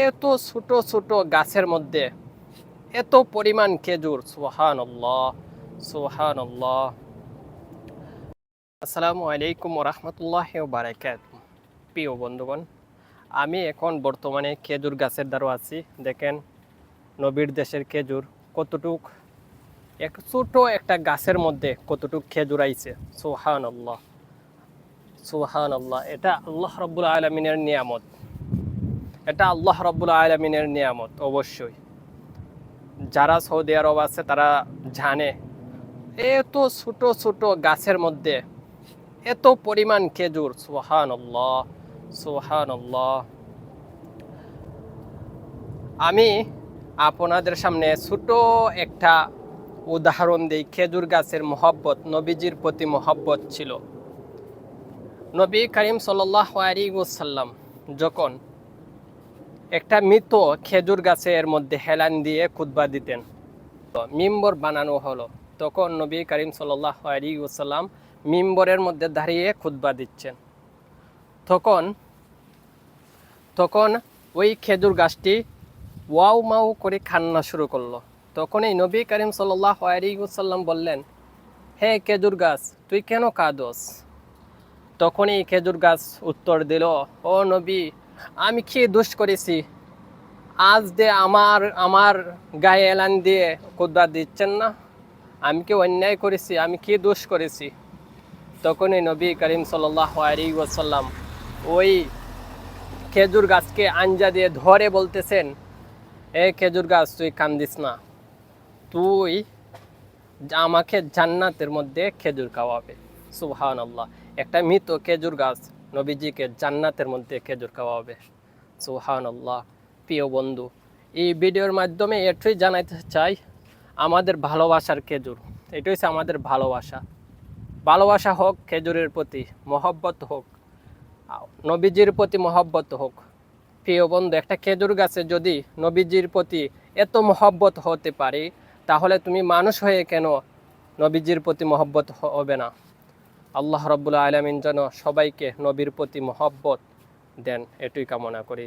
এত ছোট ছোট গাছের মধ্যে এত পরিমাণ খেজুর সুহান আল্লাহ সুহান আল্লাহ আসসালামু আলাইকুম রহমতুল্লাহ বারাকাত প্রিয় বন্ধুগণ, আমি এখন বর্তমানে খেজুর গাছের দ্বারা আছি। দেখেন, নবীর দেশের খেজুর কতটুক, এক ছোট একটা গাছের মধ্যে কতটুক খেজুর আইছে। সুহান আল্লাহ সুহান আল্লাহ এটা আল্লাহ রব্বুল আলমিনের নিয়ামত। এটা আল্লাহ রব্বুল আলমিনের নিয়ামত, অবশ্যই। যারা সৌদি আরব আছে, তারা জানে, এত ছোট ছোট গাছের মধ্যে এত পরিমাণ খেজুর সুহান আল্লাহ সুহান আল্লাহ আমি আপনাদের সামনে ছোট একটা উদাহরণ দিই, খেজুর গাছের মহব্বত, নবীজির প্রতি মহব্বত ছিল। নবী করিম সাল্লাহ আলিগুসাল্লাম যখন একটা মৃত খেজুর গাছের মধ্যে হেলান দিয়ে খুতবা দিতেন। মিম্বর বানানো হলো। তখন নবী করিম সাল্লাহ আলিগুসাল্লাম মিম্বরের মধ্যে দাঁড়িয়ে খুতবা দিচ্ছেন। তখন তখন ওই খেজুর গাছটি ওয়াও মাউ করে খান্না শুরু করল। তখন এই নবী করিম সাল্লাহ বললেন, হে খেজুর গাছ, তুই কেন কাঁদস? তখন এই খেজুর গাছ উত্তর দিল, ও নবী আমি কি দোষ করেছি? আজ দে আমার আমার গায়ে এলান দিয়ে কুদবা দিচ্ছেন না, আমি কি অন্যায় করেছি? আমি কি দোষ করেছি? তখনই নবী করিম সাল্লাহ ওসাল্লাম ওই খেজুর গাছকে আঞ্জা দিয়ে ধরে বলতেছেন, এ খেজুর গাছ, তুই কান্দিস না। তুই আমাকে জান্নাতের মধ্যে খেজুর খাওয়াবে। সুবহান আল্লাহ একটা মৃত খেজুর গাছ নবীজিকে জান্নাতের মধ্যে খেজুর খাওয়াবে। সুবহান আল্লাহ প্রিয় বন্ধু, এই ভিডিওর মাধ্যমে এটাই জানাইতে চাই, আমাদের ভালোবাসার খেজুর এটাই হচ্ছে আমাদের ভালোবাসা। ভালোবাসা হোক, খেজুরের প্রতি মহব্বত হোক নবীজির প্রতি মহব্বত হোক। প্রিয় বন্ধু, একটা খেজুর গাছে যদি নবীজির প্রতি এত মহব্বত হতে পারে, তাহলে তুমি মানুষ হয়ে কেন নবীজির প্রতি মহব্বত হবে না? আল্লাহ রবুল্লা আলমিন যেন সবাইকে নবীর প্রতি মহব্বত দেন এটুই কামনা করি।